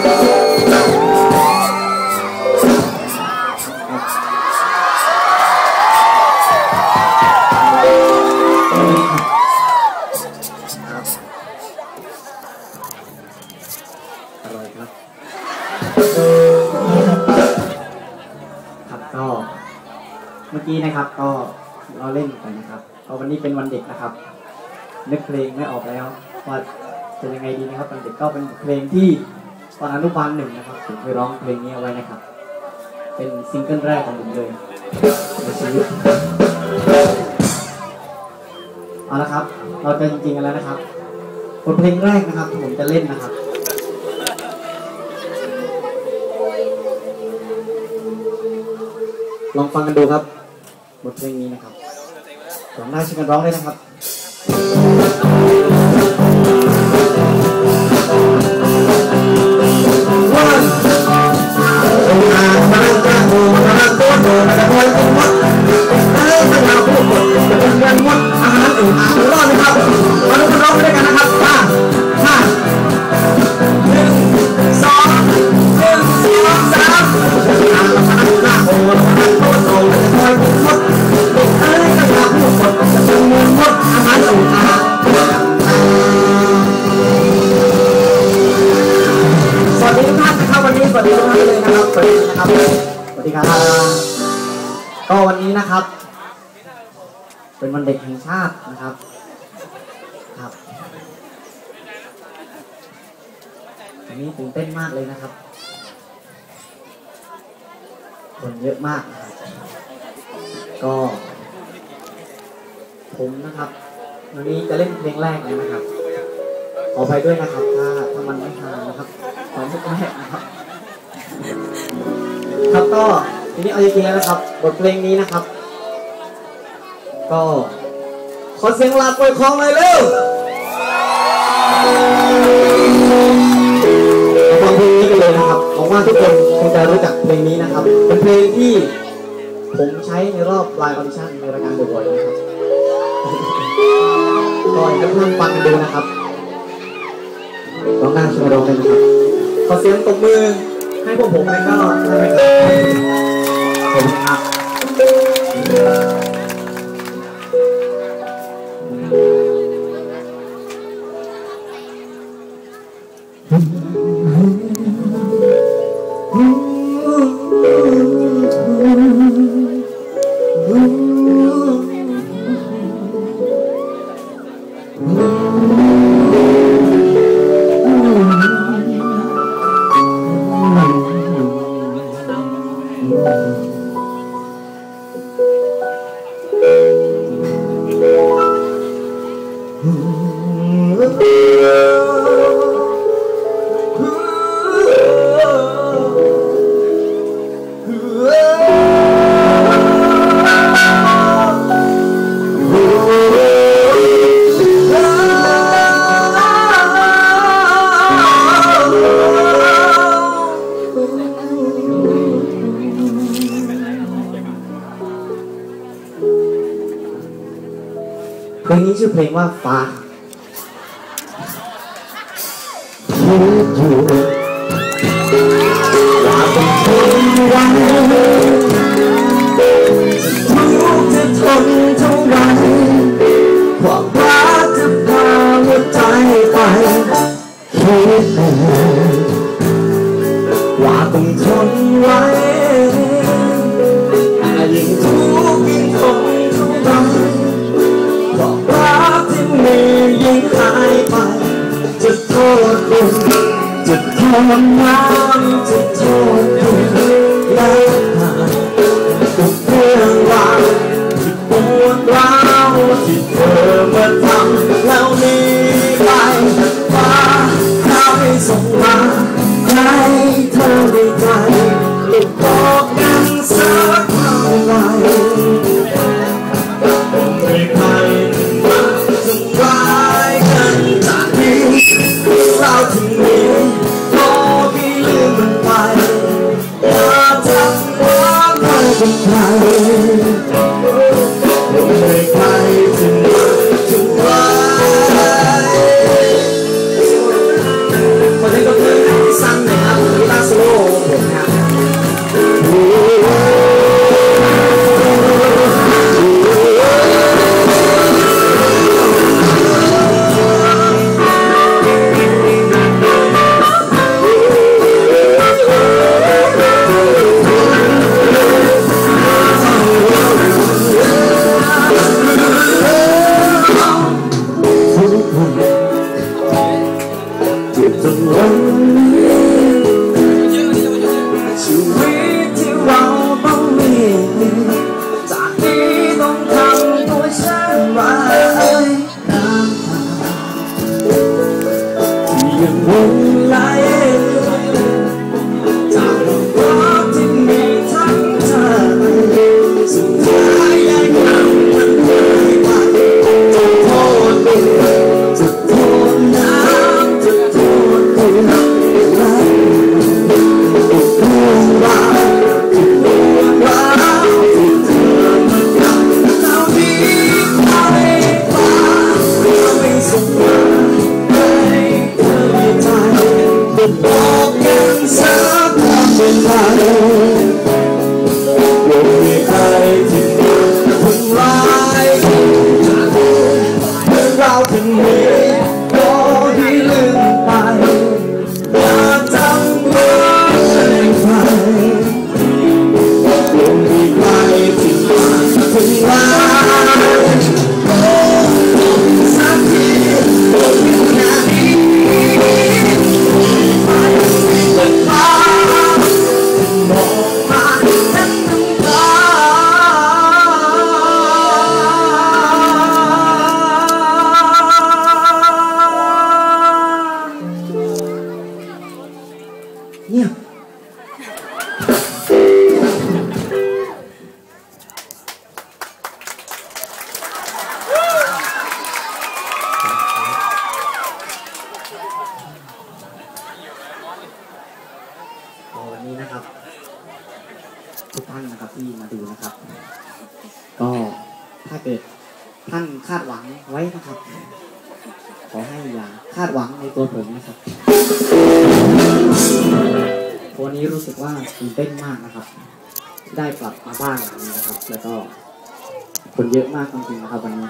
ครับก็เมื่อกี้นะครับก็เราเล่นไปนะครับก็วันนี้เป็นวันเด็กนะครับ นึกเพลงไม่ออกแล้วว่าจะยังไงดีนะครับวันเด็กก็เป็นเพลงที่ ตอนอนุบาลหนึ่งนะครับผมเคยร้องเพลงนี้เอาไว้นะครับ เป็นซิงเกิลแรกของผมเลยในชีวิตเอาละครับ เราจะจริงๆกันแล้วนะครับบทเพลงแรกนะครับที่ผมจะเล่นนะครับลองฟังกันดูครับบทเพลงนี้นะครับร้องได้ช่วยกันร้องด้วยนะครับ ครับ สวัสดีครับ ก็วันนี้นะครับ เป็นวันเด็กแห่งชาตินะครับ ครับ วันนี้ตื่นเต้นมากเลยนะครับ คนเยอะมากนะครับ ก็ ผมนะครับ วันนี้จะเล่นเพลงแรกเลยนะครับ ขอไปด้วยนะครับ ถ้าถ้ามันไม่ฮานะครับขอไม่แรกน ก็ทีนี้เอาจริงๆแล้วนะครับ บทเพลงนี้นะครับ ก็ขอเสียงลาปล่อยคลองเลยเร็วมาฟังเพลงนี้กันเลยนะครับหวังว่าทุกคนคงจะรู้จักเพลงนี้นะครับ เป็นเพลงที่ผมใช้ในรอบไลน์ออดิชั่นในรายการบ่อยๆนะครับก็ให้ทุกท่านฟังกันดูนะครับร้องได้ช่วยร้องได้นะครับ ขอเสียงตบมือ ให้พวกผมเลยก็ได้ไหมครับขอบคุณครับเพ ลงนี้ชื่อเพลงว่าฟ้าคิดอยู่ว่าเป็นคนวันทุกจะทนเท่าไหรความรักจะพาหัวใจไปคิดเลยว่าต้องทนไว้ จะ and will I ที่มาดูนะครับ ก็ถ้าเกิดท่านคาดหวังไว้นะครับ ขอให้อย่าคาดหวังในตัวผมนะครับวันนี้รู้สึกว่าตื่นเต้นมากนะครับ ได้กลับมาบ้านหลังนี้นะครับ แล้วก็คนเยอะมากจริงๆนะครับวันนี้